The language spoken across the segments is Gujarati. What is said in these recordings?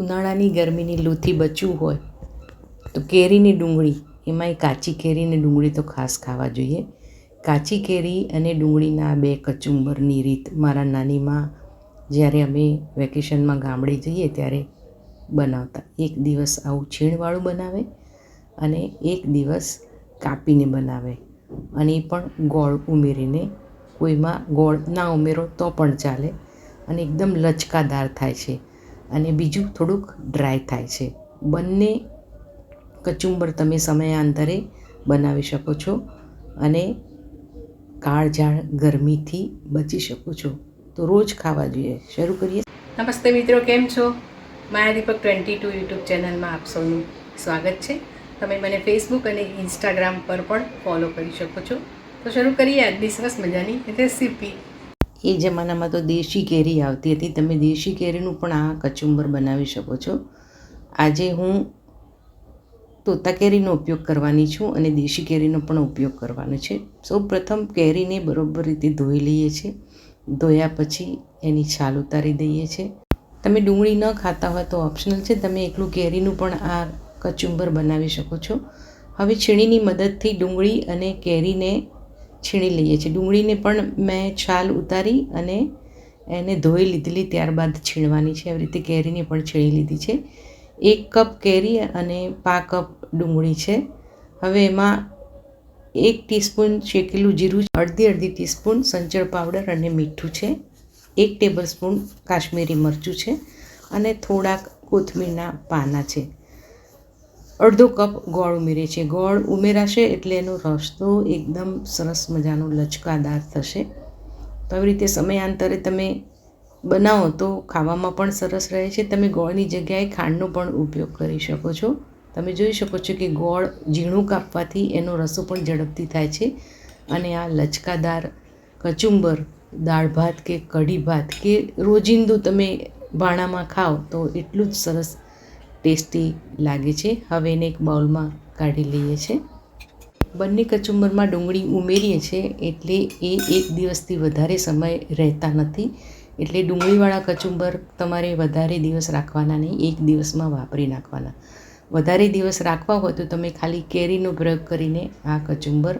ઉનાળાની ગરમીની લૂથી બચવું હોય તો કેરીની ડુંગળી, એમાંય કાચી કેરીને ડુંગળી તો ખાસ ખાવા જોઈએ. કાચી કેરી અને ડુંગળીના બે કચુંબરની રીત મારા નાનીમાં જ્યારે અમે વેકેશનમાં ગામડે જઈએ ત્યારે બનાવતા. એક દિવસ આવું છીણવાળું બનાવે અને એક દિવસ કાપીને બનાવે. અને એ પણ ગોળ ઉમેરીને, કોઈમાં ગોળ ના ઉમેરો તો પણ ચાલે. અને એકદમ લચકાદાર થાય છે. અને બીજું થોડુંક ડ્રાય થાય છે. બંને કચુંબર તમે સમયાંતરે બનાવી શકો છો અને કાળઝાળ ગરમીથી બચી શકો છો. તો રોજ ખાવા જોઈએ. શરૂ કરીએ. નમસ્તે મિત્રો, કેમ છો? Maya Deepak twenty two YouTube ચેનલમાં આપ સૌનું સ્વાગત છે. તમે મને ફેસબુક અને ઇન્સ્ટાગ્રામ પર પણ ફોલો કરી શકો છો. તો શરૂ કરીએ આજની સરસ મજાની રેસીપી એ જમાનામાં તો દેશી કેરી આવતી હતી. તમે દેશી કેરીનું પણ આ કચુંબર બનાવી શકો છો. આજે હું તોતા કેરીનો ઉપયોગ કરવાની છું અને દેશી કેરીનો પણ ઉપયોગ કરવાનો છે. સૌ પ્રથમ કેરીને બરોબર રીતે ધોઈ લઈએ છીએ ધોયા પછી એની છાલ ઉતારી દઈએ છીએ તમે ડુંગળી ન ખાતા હોય તો ઓપ્શનલ છે. તમે એકલું કેરીનું પણ આ કચુંબર બનાવી શકો છો. હવે છીણીની મદદથી ડુંગળી અને કેરીને છીણી લઈએ છીએ. ડુંગળીને પણ મેં છાલ ઉતારી અને એને ધોઈ લીધેલી ત્યારબાદ છીણવાની છે. આવી રીતે કેરીને પણ છીણી લીધી છે. એક કપ કેરી અને પા કપ ડુંગળી છે. હવે એમાં એક ટીસ્પૂન શેકેલું જીરું અડધી અડધી ટીસ્પૂન સંચળ પાવડર અને મીઠું છે. એક ટેબલ સ્પૂન કાશ્મીરી મરચું છે. અને થોડાક કોથમીરના પાના છે. અડધો કપ ગોળ ઉમેરીએ છીએ. ગોળ ઉમેરાશે એટલે એનો રસ્તો એકદમ સરસ મજાનો લચકાદાર થશે. તો આવી રીતે સમયાંતરે તમે બનાવો તો ખાવામાં પણ સરસ રહે છે. તમે ગોળની જગ્યાએ ખાંડનો પણ ઉપયોગ કરી શકો છો. તમે જોઈ શકો છો કે ગોળ ઝીણું કાપવાથી એનો રસો પણ ઝડપથી થાય છે અને આ લચકાદાર કચુંબર, દાળ ભાત કે કઢી ભાત કે રોજિંદુ તમે ભાણામાં ખાઓ તો એટલું જ સરસ ટેસ્ટી લાગે છે. હવે એને એક બાઉલમાં કાઢી લઈએ છીએ બંને કચુંબરમાં ડુંગળી ઉમેરીએ છીએ એટલે એ એક દિવસથી વધારે સમય રહેતા નથી. એટલે ડુંગળીવાળા કચુંબર તમારે વધારે દિવસ રાખવાના નહીં, એક દિવસમાં વાપરી નાખવાના. વધારે દિવસ રાખવા હોય તો તમે ખાલી કેરીનો પ્રયોગ કરીને આ કચુંબર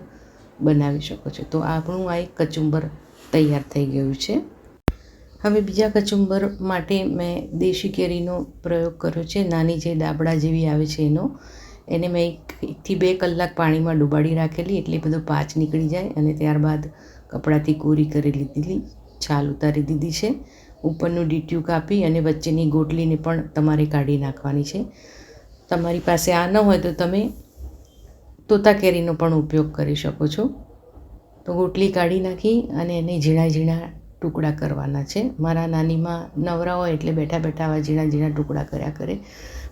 બનાવી શકો છો. તો આપણું આ એક કચુંબર તૈયાર થઈ ગયું છે. હવે બીજા કચુંબર માટે મેં દેશી કેરીનો પ્રયોગ કર્યો છે. નાની જે દાબડા જેવી આવે છે એનો, એને મેં એકથી બે કલાક પાણીમાં ડુબાડી રાખેલી, એટલે બધો પાચ નીકળી જાય અને ત્યારબાદ કપડાથી કોરી કરી લીધેલી, છાલ ઉતારી દીધી છે. ઉપરનું ડીટ્યું કાપી અને વચ્ચેની ગોટલીને પણ તમારે કાઢી નાખવાની છે. તમારી પાસે આ ન હોય તો તમે તોતા કેરીનો પણ ઉપયોગ કરી શકો છો. તો ગોટલી કાઢી નાખી અને એને ઝીણા ઝીણા ટુકડા કરવાના છે. મારા નાનીમાં નવરા હોય એટલે બેઠા બેઠા આવા ઝીણા ઝીણા ટુકડા કર્યા કરે.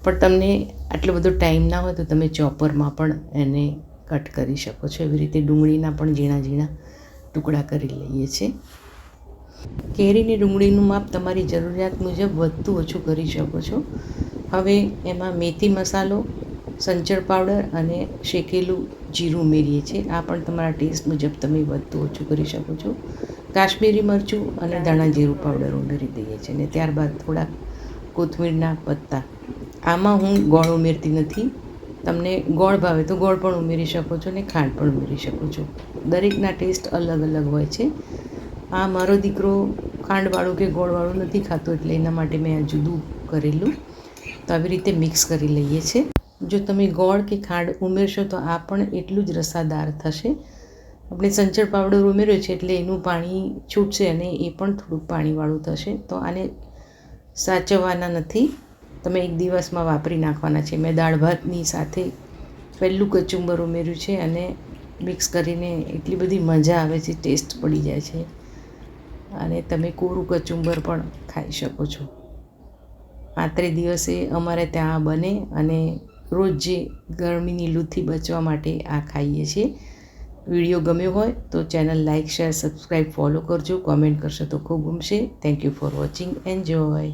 પણ તમને આટલો બધો ટાઈમ ના હોય તો તમે ચોપરમાં પણ એને કટ કરી શકો છો. એવી રીતે ડુંગળીના પણ ઝીણા ઝીણા ટુકડા કરી લઈએ છીએ. કેરીની ડુંગળીનું માપ તમારી જરૂરિયાત મુજબ વધતું ઓછું કરી શકો છો. હવે એમાં મેથી મસાલો, સંચળ પાવડર અને શેકેલું જીરું ઉમેરીએ છીએ. આ પણ તમારા ટેસ્ટ મુજબ તમે વધતું ઓછું કરી શકો છો. કાશ્મીરી મરચું અને ધાણા જીરું પાવડર ઉમેરી દઈએ છીએ અને ત્યારબાદ થોડાક કોથમીરના પત્તા. આમાં હું ગોળ ઉમેરતી નથી. તમને ગોળ ભાવે તો ગોળ પણ ઉમેરી શકો છો અને ખાંડ પણ ઉમેરી શકો છો. દરેકના ટેસ્ટ અલગ અલગ હોય છે. આ મારો દીકરો ખાંડવાળું કે ગોળવાળું નથી ખાતો એટલે એના માટે મેં આ જુદું કરેલું. તો આવી રીતે મિક્સ કરી લઈએ છીએ જો તમે ગોળ કે ખાંડ ઉમેરશો તો આ પણ એટલું જ રસાદાર થશે. આપણે સંચળ પાવડર ઉમેર્યો છે એટલે એનું પાણી છૂટશે અને એ પણ થોડુંક પાણીવાળું થશે. તો આને સાચવવાના નથી. તમે એક દિવસમાં વાપરી નાખવાના છે. મેં દાળ ભાતની સાથે પહેલું કચુંબર ઉમેર્યું છે અને મિક્સ કરીને એટલી બધી મજા આવે છે, ટેસ્ટ પડી જાય છે. અને તમે કોરું કચુંબર પણ ખાઈ શકો છો. આત્રે દિવસે અમારે ત્યાં બને અને રોજ જે ગરમીની લૂથી બચવા માટે આ ખાઈએ છીએ. વીડિયો ગમ્યો હોય તો channel like share subscribe follow કરજો. કોમેન્ટ કરશો તો ખૂબ ગમશે. Thank you for watching enjoy